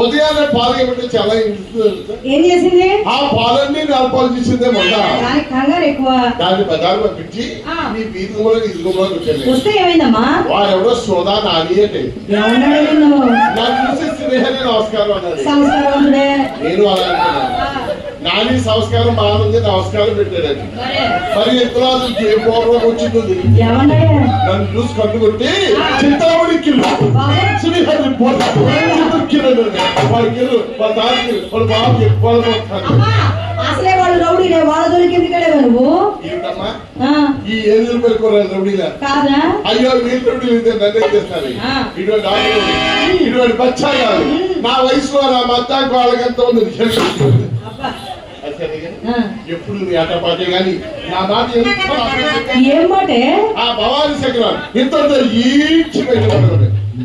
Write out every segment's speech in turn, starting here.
ఉదయాన్నే పాలు ఇవ్వడం చాలా ఏం చేసింది? ఆ పాలన్నీ నాలుగు చేసిందే మొన్న. దానికి కంగారు ఎక్కువ. దాన్ని పంపించి వచ్చాను వస్తే ఏమైందమ్మా? వాడెవడో సోదా నాని నిన్ను చూసి స్నేహాన్ని నమస్కారం నేను అలా నాని సంస్కారం బాగుంది నమస్కారం పెట్టాడని మరి? ఎంతలో ఏ పూర్వం వచ్చింది నన్ను చూసి కన్ను కొట్టి చింతామణి కిల్లు శ్రీహరి పోతాడు కిల్లు వాళ్ళ కిల్లు వాళ్ళ తాకి వాళ్ళ బాబుకి వాళ్ళ పోతాడు అమ్మా అసలే వాళ్ళు నువ్వు? ఆ, ఈ రౌడీలా? కాదా అయ్యో రౌడీలు అయితే నన్ను. ఇటువంటి ఇటువంటి నా వయసులో నా మత్తాకి వాళ్ళకి ఎంత ఉంది. ఎప్పుడు నీ అటపాటే గాని నా మాట ఎంత ఏం మాటే? ఆ భవానీ శంకరం ఇంత ఈడ్చి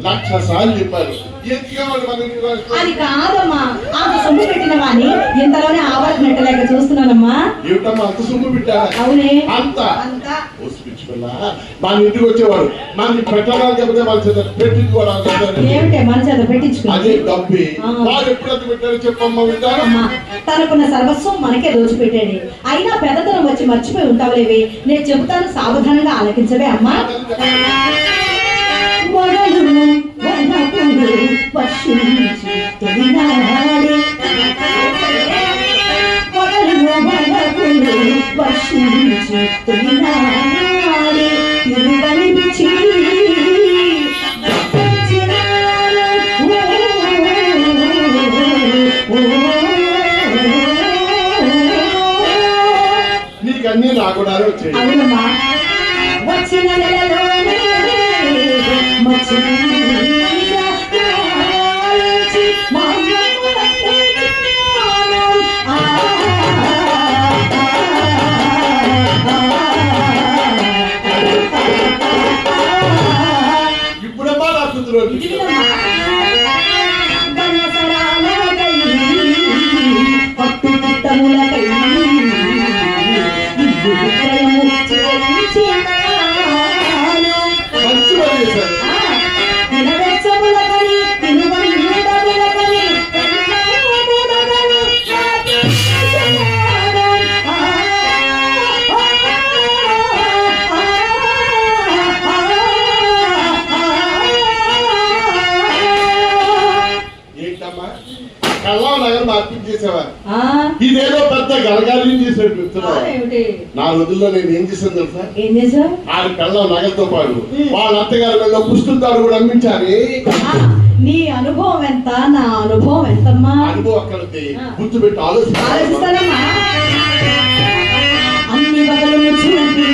లక్ష సార్లు చెప్పారు? అది కాదమ్మా అంత సొమ్ము పెట్టిన ఇంతలోనే చూస్తున్నానమ్మా. ఏమిటమ్మా అంత సొమ్ము అవునే. అంత? అంత. పోసిపిచ్చుకున్నా మా ఇంటికి వచ్చేవాడు. మా పెట్టడానికి చెప్తే చేత పెట్టించుకోవడానికి మన అదే డబ్బి. వాడు పెట్టారో చెప్పమ్మా తనకున్న సర్వస్వం మనకే దోచిపెట్టాడు అయినా పెద్దతనం వచ్చి మర్చిపోయి ఉంటావులేవి. నేను చెబుతాను సావధానంగా ఆలకించవే అమ్మా. వర్షించి తొలినాడే. అన్ని రాకుండానే వచ్చాయి అవునమ్మా వచ్చిన నెలలోనే మచ్చిగా కాల్చి మమ్మల్ని నా రోజుల్లో నేను ఏం చేశాను తెలుసా? ఏం ఆరు కళ్ళ నగలతో పాటు. వాళ్ళ అత్తగారి మీద పుస్తకాలు కూడా అమ్మించాలి ఆ, నీ అనుభవం ఎంత? నా అనుభవం ఎంతమ్మా? అనుభవం అక్కడ. గుర్తుపెట్టి ఆలోచిస్తానమ్మా. అన్ని మాపి అన్ని చూపి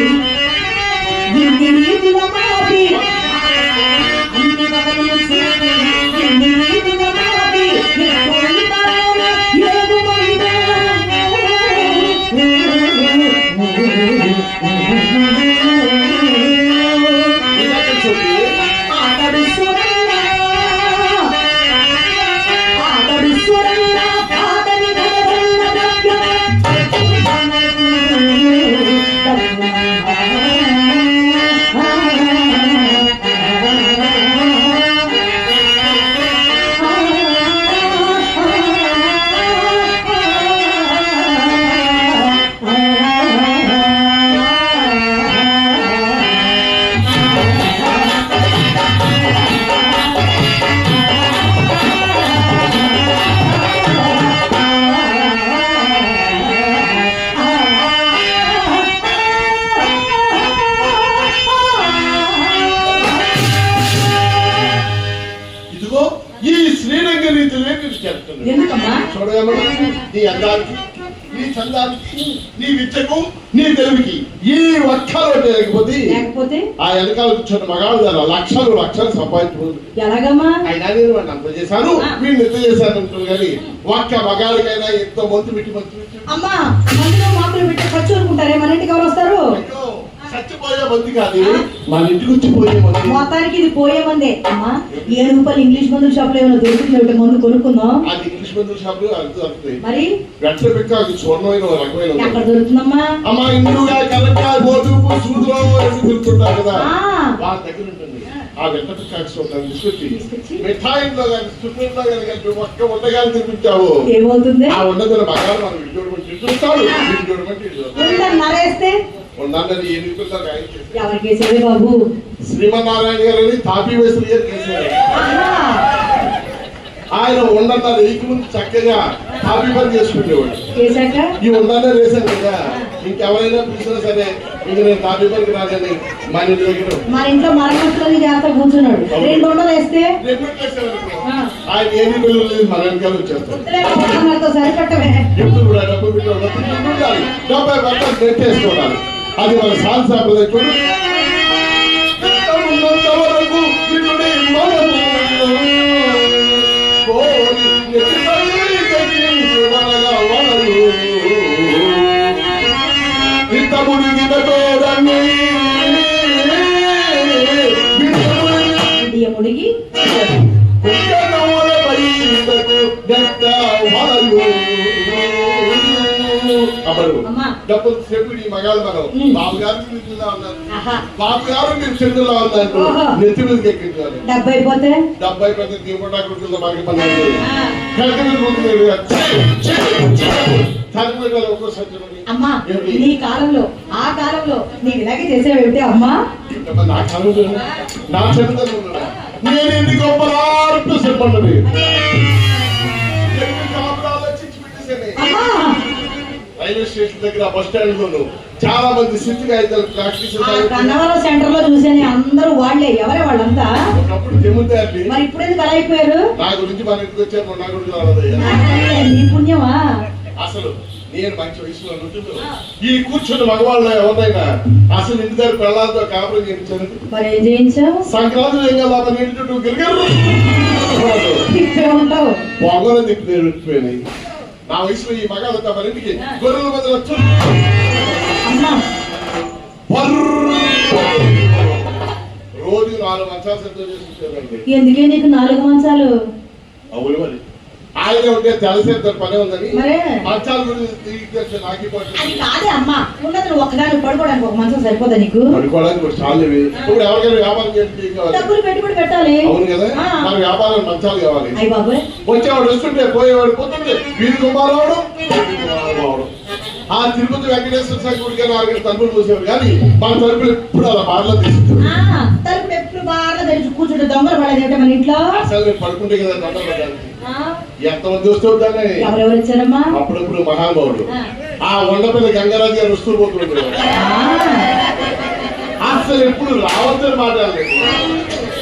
ఎందుకమ్మా? చూడగలరు? నీ అందానికి నీ చందానికి నీ విద్యకు నీ తెలివికి ఈ ఒక్కరు లేకపోతే లేకపోతే? ఆ వెనకాల కూర్చొని మగాడు దాని లక్షలు లక్షలు సంపాదించుకుంది ఎలాగమ్మా? అయినా నేను వాడిని అంత చేశాను వీడిని ఎంత చేశాను అంటారు కానీ ఒక్క మగాడికైనా ఎంతో మంతు పెట్టి పెట్టి అమ్మా మందులో మాకులు పెట్టి ఖర్చు ఊరుకుంటారే మన ఇంటికి ఎవరు వస్తారు? చచ్చిపోయే మంది కాదు మన ఇంటికి వచ్చి పోయే మంది. మొత్తానికి ఇది పోయే మందే. అమ్మా ఏడు రూపాయలు ఇంగ్లీష్ మందుల షాప్లో ఏమైనా దొరుకుతుంది మందు కొనుక్కుందాం. అది ఇంగ్లీష్ మందుల షాప్లో దొరుకుతాయి. మరి? వెంట పెట్టి అది స్వర్ణమైన రకమైన. ఎక్కడ దొరుకుతుందమ్మా? అమ్మా ఇందుగా సూదులో తిరుగుతుంటారు కదా. వాళ్ళ దగ్గర ఉంటుంది. ఆ వెంట ఉంటాను తీసుకొచ్చి? మిఠాయిలో కానీ కానీ ఒక్క తినిపించావు? ఏమవుతుంది? ఆ ఉండదని మగాడు మనం ఇంటి చూస్తాడు ఇంటి నరేస్తే. ఎన్నికల్లో ఆయన చేశాడు. ఎవరికి వేసేది బాబు శ్రీమన్నారాయణ గారని తాపీ వేసులు గారు చేశారు ఆహా. ఆయన ఉండన్న రేకు ముందు చక్కగా తాపీ పని చేసుకునేవాడు ఈ ఉండాలనే వేశాను కదా ఇంకెవరైనా పిలిచినా సరే ఇంక నేను తాపీ పనికి రాదని మన ఇంటి దగ్గర మన ఇంట్లో మరమ్మతులని చేస్తా కూర్చున్నాడు రెండు వందలు వేస్తే. ఆయన ఏమి పిల్లలు లేదు మన వెనకాల ఎప్పుడు కూడా డబ్బు పెట్టి ఉండాలి డెబ్బై పట్టాలు నెట్టేసుకోవాలి అది మన సాంసాంప్రదాయ చూడు ముడిగి అమ్మా. డబ్బులు చెప్పి నీ మగాళ్ళు మనం. బాబు గారు నిధుల్లో ఉన్నారు ఆహా. బాబు గారు మీరు చెందులో ఉన్నారు. నెత్తి మీదకి ఎక్కించారు. డెబ్బై పోతే డెబ్బై పెద్ద దీపడా మనకి పన్నెండు ఆ. మీద ముందు కాలంలో ఆ కాలంలో నీకు ఇలాగే చేసేవేమిటి అమ్మా? నా కాలంలో నా నేను ఎన్ని గొప్పలా అనిపిస్తున్నది రైల్వే స్టేషన్ దగ్గర బస్ స్టాండ్ లోను చాలా మంది అయితే ప్రాక్టీస్ కన్నవరం సెంటర్లో చూసాను అందరూ వాళ్ళే ఎవరే వాళ్ళంతా? ఒకప్పుడు మరి ఇప్పుడు ఎందుకు అలా అయిపోయారు? నా గురించి మన ఇంటికి వచ్చారు నా గురించి రాలేదయ్యా నీ పుణ్యమా? అసలు నేను మంచి వయసులో ఉంటుందో ఈ కూర్చున్న మగవాళ్ళు ఎవరైనా అసలు ఇంటి దగ్గర పిల్లలతో కాపురం చేయించాను సంక్రాంతి ఏం కదా చుట్టూ గిరిగారు? పొంగలు నేర్పిపోయినాయి నా వయసులో ఈ మగాళ్ళతో మన ఇంటికి. గొర్రెల మధ్య వచ్చు రోజు నాలుగు మంచాలు సిద్ధం చేసుకుంటారండి ఎందుకే నీకు నాలుగు మంచాలు అవును మరి. ఆయన ఉంటే తెలిసేద్దరు పని ఉందని. మంచాల గురించి నాకి అది కాదే అమ్మా. ఉన్నది నువ్వు ఒక్కదాన్ని పడుకోవడానికి ఒక మంచం సరిపోదా నీకు? పడుకోవడానికి ఒక ఇవి ఇప్పుడు ఎవరికైనా వ్యాపారం చేసి డబ్బులు పెట్టుబడి పెట్టాలి. అవును కదా. మన వ్యాపారం మంచాలు కావాలి. అయ్య వచ్చేవాడు వస్తుంటే పోయేవాడు పోతుంటే వీధి కుమారవాడు ఆ తిరుపతి వెంకటేశ్వర స్వామి గుడికి నాలుగు తలుపులు చూసేవాడు కానీ మన తలుపులు ఎప్పుడు అలా బార్లో తీసుకుంటారు తలుపులు ఎప్పుడు బాగా తెరిచి కూర్చుంటే దొంగలు పడేది మన ఇంట్లో? అసలు పడుకుంటే కదా పెట్టడానికి ఆ, ఎంతమంది ఉంటానే వచ్చారమ్మా అప్పుడప్పుడు మహానుభావుడు. ఆ. వండపల్లి గంగరాజు గారు వస్తూ పోతుంటారు అసలు ఎప్పుడు రావద్దని మాట్లాడలేదు.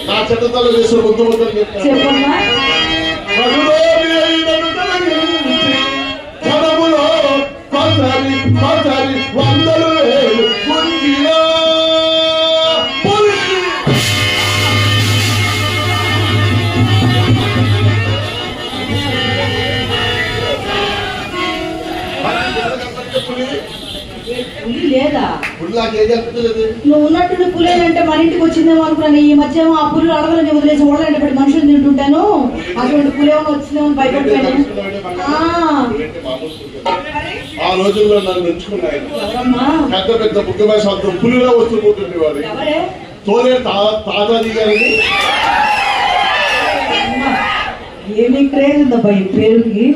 నా చెడ్డతలు చేసిన ముద్దు ముద్దలు చెప్తాను వందలు నువ్వు ఉన్నట్టు పులేనంటే మన ఇంటికి వచ్చిందేమో అనుకున్నాను. ఈ మధ్య ఆ పులి అడవులని వదిలేసి ఓడలంటే పెట్టి మనుషులు తింటుంటాను. అటువంటి పులేమో వచ్చిందేమో భయపడిపోయాను. ఆ, రోజుల్లో నన్ను ఎంచుకున్న ఆయన ఎవరమ్మా? పెద్ద పెద్ద బుగ్గ వేషాలతో పులిలో వస్తూ పోతుండేవాడు ఎవరే? తోలే తా- తాతాజీ గారిని ఏమి క్రేజ్ ఉందబ్బా ఈ పేరుకి?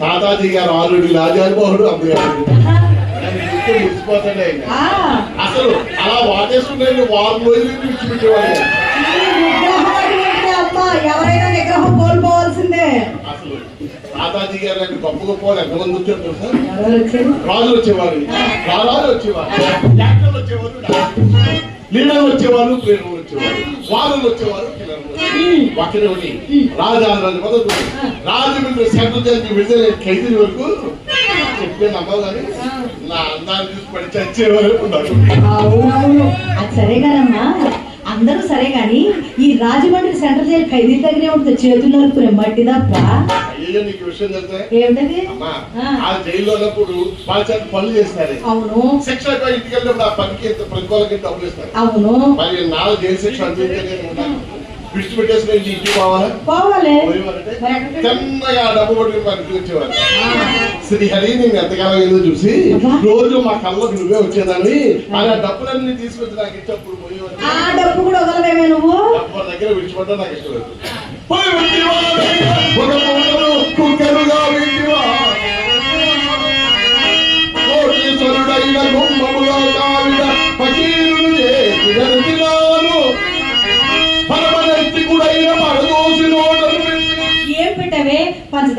తాతాజీ గారు ఆల్రెడీ రాజానుభవుడు అమ్మగారు. మురిసిపోతాడే. ఆయన. ఆ, అసలు అలా వాటేసుకుంటే వారం రోజులు విడిచిపెట్టేవాడు ఎవరైనా కోల్పోవాల్సిందే. అసలు తాతాజీ గారు అంటే గొప్ప గొప్ప వాళ్ళు ఎంతమంది వచ్చారు తెలుసా? రాజులు వచ్చేవారు. రాజాలు వచ్చేవారు. వచ్చేవారు లీడర్లు వచ్చేవారు వచ్చేవారు. వారులు వచ్చేవారు ఒకటి ఉమ్. రాజారాజు మొదలు. రాజమండ్రి సెంట్రల్ జైలుకి విడుదల ఖైదీ వరకు చెప్పే నమ్మవు కానీ ఆ. నా అందాన్ని చూసి పడి చచ్చే వరకు నాకు అవునవును అది సరే కానమ్మా అందరూ సరే గాని ఈ రాజమండ్రి సెంట్రల్ జైలు ఖైదీ దగ్గరే ఉంటుంది చేతులు నలుపుకునే మట్టి తప్ప? అయ్యో నీకు విషయం తెలుసా? ఏమిటది? అమ్మా ఆ. ఆ జైల్లో ఉన్నప్పుడు వాళ్ళ చేత పనులు చేస్తారు? అవును. శిక్ష అయిపోయి ఇంటికి వెళ్ళినప్పుడు ఆ పనికి ఎంత ప్రతిఫలకి డబ్బులు ఇస్తారు. అవును. మరి నాలుగు జైలు శిక్ష అనుభవించగానే విడిచిపెట్టేసిన ఇంటి ఇంటికి పోవాలా. పోవాలి? చిన్నగా డబ్బు పట్టుకుని. శ్రీహరి నేను ఎంతకాలం ఏదో చూసి. రోజు మా కళ్ళకు నువ్వే వచ్చేదాన్ని. ఆ డబ్బులన్నీ తీసుకొచ్చి నాకు ఇచ్చినప్పుడు పోయేవారు ఆ డబ్బు కూడా వదలవేమే నువ్వు? డబ్బు దగ్గర విడిచిపెట్టడం నాకు ఇష్టం లేదు. కుక్కరుగా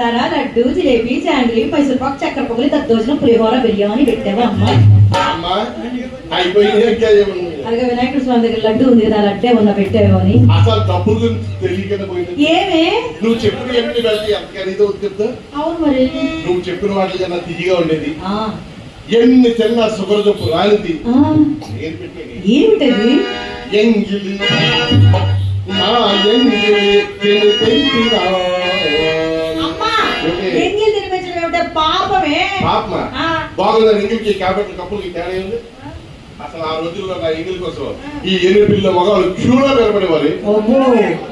పంచదార లడ్డు జిలేబీ జాంగ్రీ మైసూర్ పాక్ చక్కెర పొగలి దద్దోజనం పులిహోర బిర్యానీ పెట్టావా అమ్మ? అలాగే వినాయకుడు స్వామి దగ్గర లడ్డు ఉంది కదా లడ్డే ఉన్న పెట్టావేమో అని. అసలు డబ్బుల గురించి తెలియకుండా పోయింది. ఏమే? నువ్వు చెప్పిన ఎన్ని వెళ్ళి ఎంత ఖరీదు చెప్తా. అవును మరి. నువ్వు చెప్పిన వాటి కన్నా తిరిగిగా ఉండేది? ఆ, ఎన్ని తిన్నా షుగర్ జబ్బు రానిది ఏమిటది? ఎంగిలి. నా ఎంగిలి పెంచినా. పాపమే. పాపమ? ఆ, బాగుందా ఎంగిలికి కాబట్టి కప్పులకి తేడా ఉంది అసలు ఆ రోజుల్లో నా ఎంగిలి కోసం ఈ ఎనిమిది పిల్లల మగవాళ్ళు క్యూలో నిలబడేవారు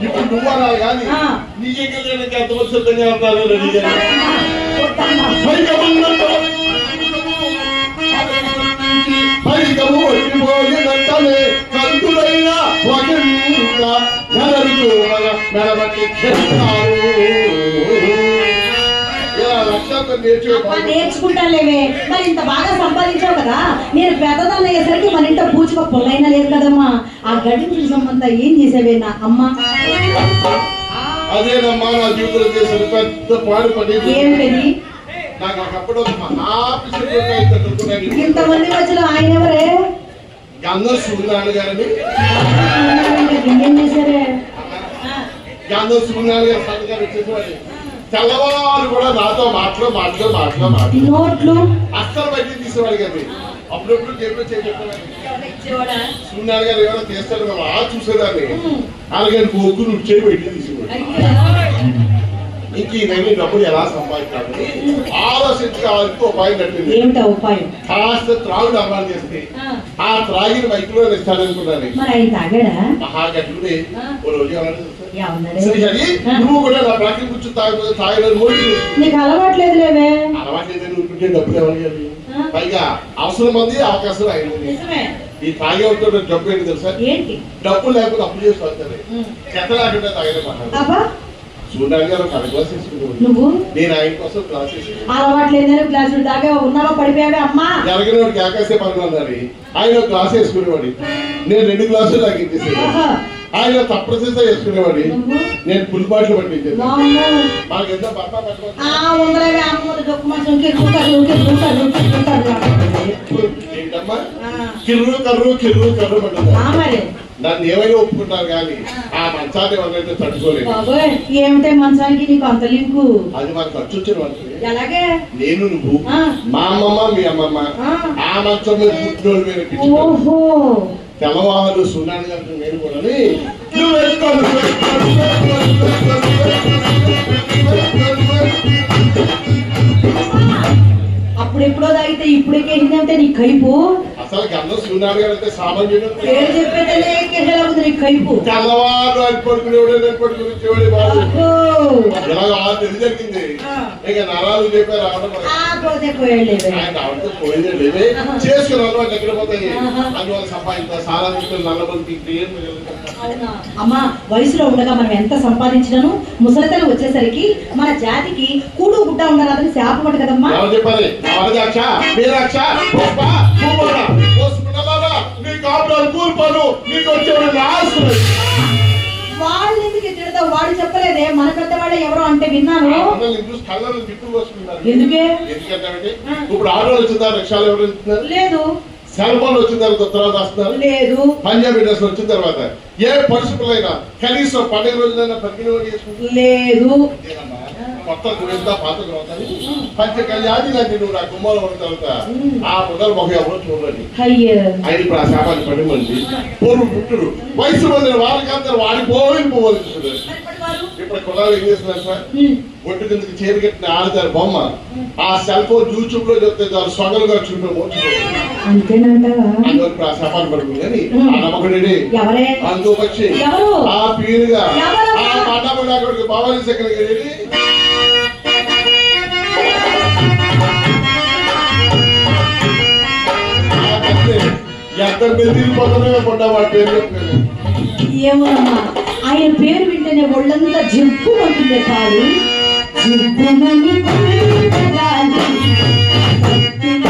ఇప్పుడు నువ్వు అనాలి కానీ ఆ. నీ ఎంగిలి పైకము వచ్చిపోయినట్టనే కందులైన వగంగా ఎనరుకు మన మెడబట్టి చెప్తారు. ఇలా లక్షలతో నేర్చుకో అబ్బా, నేర్చుకుంటానులేవే. మరి ఇంత బాగా సంపాదించావు కదా నేను పెద్దదాన్ని అయ్యేసరికి మన ఇంట్లో పూచుకో పుల్లైనా లేదు కదమ్మా. ఆ గడ్డి చూసమ్మంతా ఏం చేసావే నా అమ్మ? అదేనమ్మా నా జీవితంలో చేసిన పెద్ద పాడు పని. ఏమిటది? ఇంతమంది మధ్యలో ఆయన ఎవరే? గంధం సూర్యనారాయణ గారని గంధం సూర్యనారాయణ గారు సంతకాలు వచ్చేసేవాడు తెల్లవారు కూడా నాతో మాటలు మాటలు మాటలు మాటలు. నోట్లు. అస్సలు బయటికి తీసేవాడు కదా అప్పుడప్పుడు? సూర్యనారాయణ గారు ఏమైనా చేస్తాడు కదా ఆ చూసేదాన్ని. అలాగే కొక్కు నువ్వు చేయి బయటికి తీసేవాడు. ఇంక నెల డబ్బులు ఎలా సంపాదించాలని ఆలోచించి ఆలోచించి ఉపాయం కట్టింది. ఉపాయం? కాస్త త్రాగుడు అమ్మాలి చేస్తే ఆ, త్రాగిన బయటలో ఇస్తాడనుకున్నాను మరి ఆయన తాగాడా? మహా గట్టుకుని ఓ రోజు ఏమన్నాడు నువ్వు కూడా నా కూర్చొని తాగలేదు నీకు అలవాట్లేదు లేవే ఉంటుంటే డబ్బులు ఎవరికి. పైగా అవసరం ఉంది అవకాశం అయింది ఈ తాగే డబ్బు ఏంటి తెలుసా? డబ్బు లేకపోతే అప్పు చేసి వస్తుంది. చెత్త లేకుండా తాగలేదు నువ్వు? నేను ఆయన కోసం గ్లాస్ వేసి అలవాట్లేదని గ్లాసులు దాకా ఉన్నావా పడిపోయావే అమ్మా? ఆకాశే పనులు ఆయన ఒక గ్లాస్ వేసుకునేవాడి. నేను రెండు గ్లాసులు తగ్గించేసేది ఆహా. ఆయన తప్పనిసరిగా వేసుకునేవాడి నువ్వు నేను ఫుల్ బాటిల్. మనకి ఎంత భర్త ఏంటమ్మా. కిర్రు కర్రు కిర్రు నన్ను ఏమైనా ఒప్పుకుంటారు కానీ ఆ. మంచాన్ని ఎవరైతే తట్టుకోలేదు. ఏమిటే మంచానికి నీకు అంత లింకు? అది మాకు ఖర్చు వచ్చిన ఎలాగే? నేను నువ్వు. మా అమ్మమ్మ మీ అమ్మమ్మ. ఆ. మంచం మీద ఓహో. తెల్లవారు సున్నాడు గారికి నేను కూడా అప్పుడు ఎప్పుడో తాగితే ఇప్పుడే కేసిందంటే నీ కైపు అసలు గంధం సున్నాడు గారు అంటే సామాన్యుడు తెల్లవారు అని పడుకునేవాడు పడుకుని వచ్చేవాడు బాబు ఆరు నెలలు జరిగింది? ఆ. ఇక నరాలు చెప్పారు రావడం. ఆ రావడంతో పోయిందే లేదే చేసుకుని అలవాటు ఎక్కడ పోతాయి. అందువల్ల సంపాదించా సారా అవునా? అమ్మా వయసులో ఉండగా మనం ఎంత సంపాదించినాను? ముసలితనం వచ్చేసరికి మన జాతికి కూడు గుడ్డ ఉండరాదని శాపమట కదమ్మా. చెప్పాలి? వరదాక్ష మీరాక్ష పుష్ప నీకు వచ్చేవాడు నాశనం వాళ్ళు ఎందుకు తిడతావు? వాడు చెప్పలేదే. మన పెద్దవాడే ఎవరో అంటే విన్నాను. ఎందుకే? ఎందుకంటే ఇప్పుడు ఆటోలు వచ్చిందా రిక్షాలు ఎవరు లేదు. సెల్ ఫోన్ వచ్చిన తర్వాత ఉత్తరాలు రాస్తున్నారు? లేదు. పంజాబీ డ్రెస్ వచ్చిన తర్వాత. ఏ పరిస్థితులైనా కనీసం పండుగ రోజులైనా పరిగణన చేసుకుంటున్నారు లేదు. కొత్త గురిందా పాత అవుతాయి పంచ కళ్యాణి లాంటి నువ్వు నా గుమ్మాలో ఉన్న తర్వాత ఆ మొదలు మొహం ఎవరు చూడండి అయ్యో. ఆయన ఇప్పుడు ఆ శాపాన్ని పడి మంది పూర్వం పుట్టుడు. వయసు మంది వాళ్ళకందరూ వాడిపోయి పోవాలి ఇప్పుడు కులాలు ఏం చేస్తున్నారు. ఒట్టు కిందకి చేరు కట్టిన ఆడతారు బొమ్మ. ఆ సెల్ ఫోన్ యూట్యూబ్లో చెప్తే దాని అందువల్ల ఇప్పుడు ఆ శాపాన్ని పడుతుంది కానీ ఆ అందుకు వచ్చి? ఆ పీరుగా? ఆ అక్కడికి బావాలి సెకండ్కి వెళ్ళి ఎంత బెదిరిపోతున్నాయో కొండ వాడి పేరు చెప్పలేదు. ఏమోనమ్మా. ఆయన పేరు వింటేనే ఒళ్ళంతా జింపు ఉంటుంది కాదు జింపుమని కొండగాలి, ఎత్తిన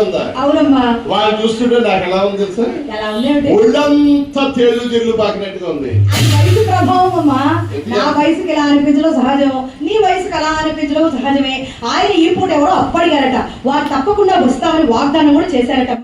ఉందా అవునమ్మా. వాళ్ళు చూస్తుంటే నాకు ఎలా ఉంది తెలుసా? ఎలా ఒళ్ళంతా తేలు తెల్లు పాకినట్టుగా ఉంది. వయసు ప్రభావం అమ్మా. నా వయసుకి ఎలా అనిపించడం సహజం. నీ వయసుకి అలా అనిపించడం సహజమే. ఆయన ఈ పూట ఎవరో అప్పడిగారట వారు తప్పకుండా వస్తామని వాగ్దానం కూడా చేశారట.